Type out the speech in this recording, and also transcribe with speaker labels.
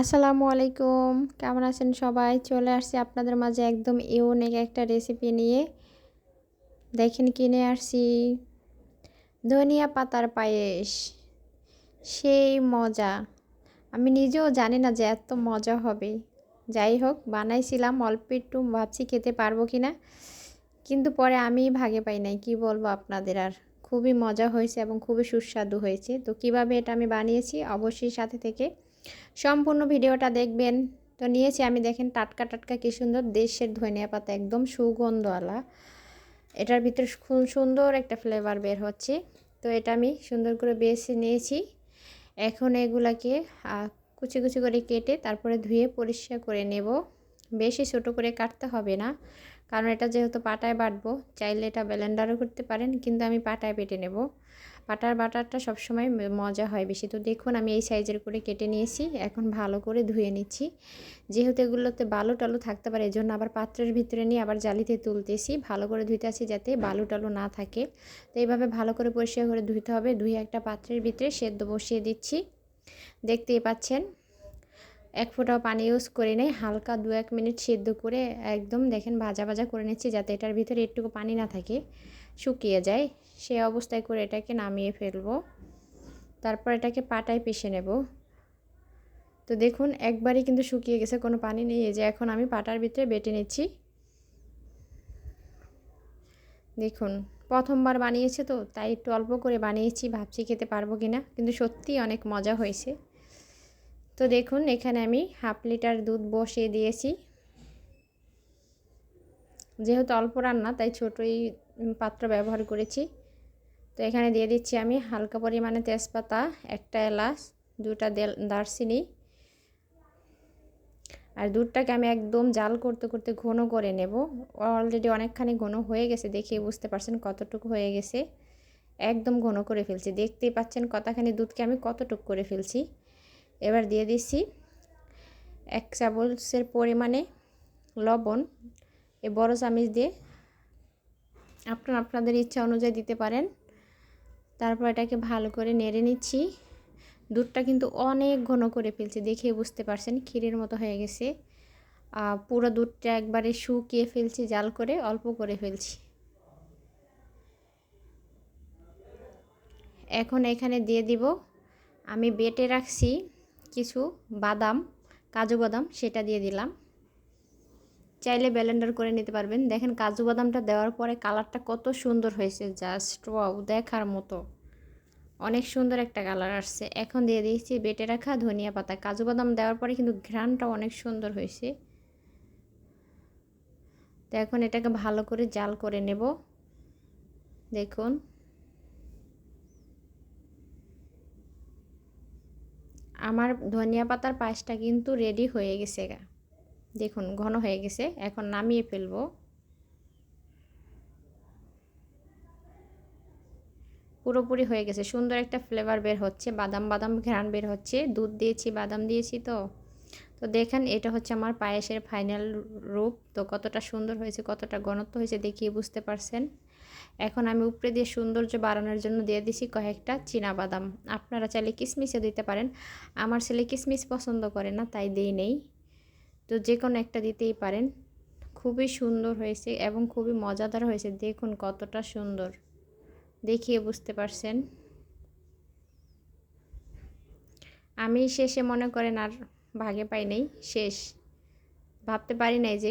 Speaker 1: আসসালামু আলাইকুম। কেমন আছেন সবাই? চলে আসছি আপনাদের মাঝে একদম ইউনিক একটা রেসিপি নিয়ে। দেখেন কিনে আসছি। ধনিয়া পাতার পায়েস। সেই মজা। আমি নিজেও জানি না যে এত মজা হবে। যাই হোক, বানাইছিলাম, অল্প একটু ভাবছি খেতে পারব কি না কিন্তু পরে আমি ভাগে পাই নাই, কি বলব আপনাদের আর। খুবই মজা হয়েছে এবং খুবই সুস্বাদু হয়েছে। তো কীভাবে এটা আমি বানিয়েছি, অবশ্যই সাথে থেকে সম্পূর্ণ ভিডিওটা দেখবেন। তো নিয়েছি আমি, দেখেন টাটকা টাটকা কী সুন্দর দেশের ধনিয়া পাতা, একদম সুগন্ধওয়ালা। এটার ভিতরে সুন্দর একটা ফ্লেভার বের হচ্ছে। তো এটা আমি সুন্দর করে বেছে নিয়েছি। এখন এগুলাকে কুচি কুচি করে কেটে তারপরে ধুয়ে পরিষ্কার করে নেব। বেশি ছোট করে কাটতে হবে না, কারণ এটা যেহেতু পাটায় বাটবো, চাইলে এটা ব্লেন্ডারও করতে পারেন, কিন্তু আমি পাটায় বেটে নেব। পাটার বাটারটা সবসময় মজা হয় বেশি। তো দেখুন, আমি এই সাইজের করে কেটে নিয়েছি, এখন ভালো করে ধুয়ে নিচ্ছি। যেহেতু এগুলোতে বালু টালু থাকতে পারে এই জন্য আবার পাত্রের ভিতরে নিয়ে আবার জালিতে তুলতেছি, ভালো করে ধুইতে আছি যাতে বালু টালু না থাকে। তো এইভাবে ভালো করে পরিষ্কার করে ধুইতে হবে, ধুয়ে একটা পাত্রের ভিতরে সেদ্ধ বসিয়ে দিচ্ছি। দেখতেই পাচ্ছেন, এক ফোঁটাও পানি ইউজ করে নেই, হালকা দু এক মিনিট সেদ্ধ করে একদম দেখেন ভাজা ভাজা করে নিচ্ছি, যাতে এটার ভিতরে একটুকু পানি না থাকে। শুকিয়ে যায়, সে অবস্থায় করে এটাকে নামিয়ে ফেলব। তারপর এটাকে পাটায় পিষে নেব। তো দেখুন, একবারই কিন্তু শুকিয়ে গেছে, কোনো পানি নেই। যে এখন আমি পাটার ভিতরে বেটে নিচ্ছি। দেখুন, প্রথমবার বানিয়েছে তো, তাই একটু অল্প করে বানিয়েছি, ভাবছি খেতে পারব কি না কিন্তু সত্যিই অনেক মজা হয়েছে। তো দেখুন, এখানে আমি হাফ লিটার দুধ বসিয়ে দিয়েছি। যেহেতু অল্প রান্না, তাই ছোটোই পাত্র ব্যবহার করেছি। তো এখানে দিয়ে দিচ্ছি আমি হালকা পরিমাণে তেজপাতা, একটা এলাচ, দুটা দারচিনি আর দুধটাকে আমি একদম জাল করতে করতে ঘন করে নেব। অলরেডি অনেকখানি ঘন হয়ে গেছে দেখে বুঝতে পারছেন কতটুকু হয়ে গেছে। একদম ঘন করে ফেলছি। দেখতেই পাচ্ছেন কতখানি দুধকে আমি কতটুকু করে ফেলছি। এবার দিয়ে দিচ্ছি এক চামচের পরিমাণে লবণ। এ বড় চামিচ দিয়ে আপনার আপনাদের ইচ্ছা অনুযায়ী দিতে পারেন। তারপর এটাকে ভালো করে নেড়ে নিচ্ছি। দুধটা কিন্তু অনেক ঘন করে ফেলছে দেখে বুঝতে পারছেন, ক্ষীরের মতো হয়ে গেছে। পুরো দুধটা একবারে শুকিয়ে ফেলছি, জাল করে অল্প করে ফেলছি। এখন এখানে দিয়ে দিব, আমি বেটে রাখছি কিছু বাদাম, কাজু বাদাম, সেটা দিয়ে দিলাম। চাইলে ব্যালেন্ডার করে নিতে পারবেন। দেখেন কাজু বাদামটা দেওয়ার পরে কালারটা কত সুন্দর হয়েছে জাস্ট ওয়াও দেখার মতো। অনেক সুন্দর একটা কালার আসছে। এখন দিয়ে দিয়েছি বেটে রাখা ধনিয়া পাতা। কাজু বাদাম দেওয়ার পরে কিন্তু ঘ্রানটা অনেক সুন্দর হয়েছে। তো এখন এটাকে ভালো করে জাল করে নেব। দেখুন। আমার ধনিয়া পাতার পায়েসটা কিন্তু রেডি হয়ে গেছে গা। দেখুন, ঘন হয়ে গেছে। এখন নামিয়ে ফেলব। পুরোপুরি হয়ে গেছে। সুন্দর একটা ফ্লেভার বের হচ্ছে। বাদাম বাদাম ঘ্রাণ বের হচ্ছে। দুধ দিয়েছি, বাদাম দিয়েছি তো। তো দেখেন, এটা হচ্ছে আমার পায়েসের ফাইনাল রূপ। তো কতটা সুন্দর হয়েছে, কতটা ঘনত্ব হয়েছে দেখিয়ে বুঝতে পারছেন? এখন আমি উপরে দিয়ে সৌন্দর্য বাড়ানোর জন্য দিয়ে দিছি কয়েকটা বাদাম আপনারা চাইলে কিশমিশও দিতে পারেন। আমার ছেলে কিশমিশ পছন্দ করে না, তাই দিই নেই। তো যে কোনো একটা দিতেই পারেন। খুবই সুন্দর হয়েছে এবং খুবই মজাদার হয়েছে। দেখুন কতটা সুন্দর। দেখিয়ে বুঝতে পারছেন। আমি শেষে মনে করেন আর ভাগে পাই নেই। শেষ। ভাবতে পারি নাই যে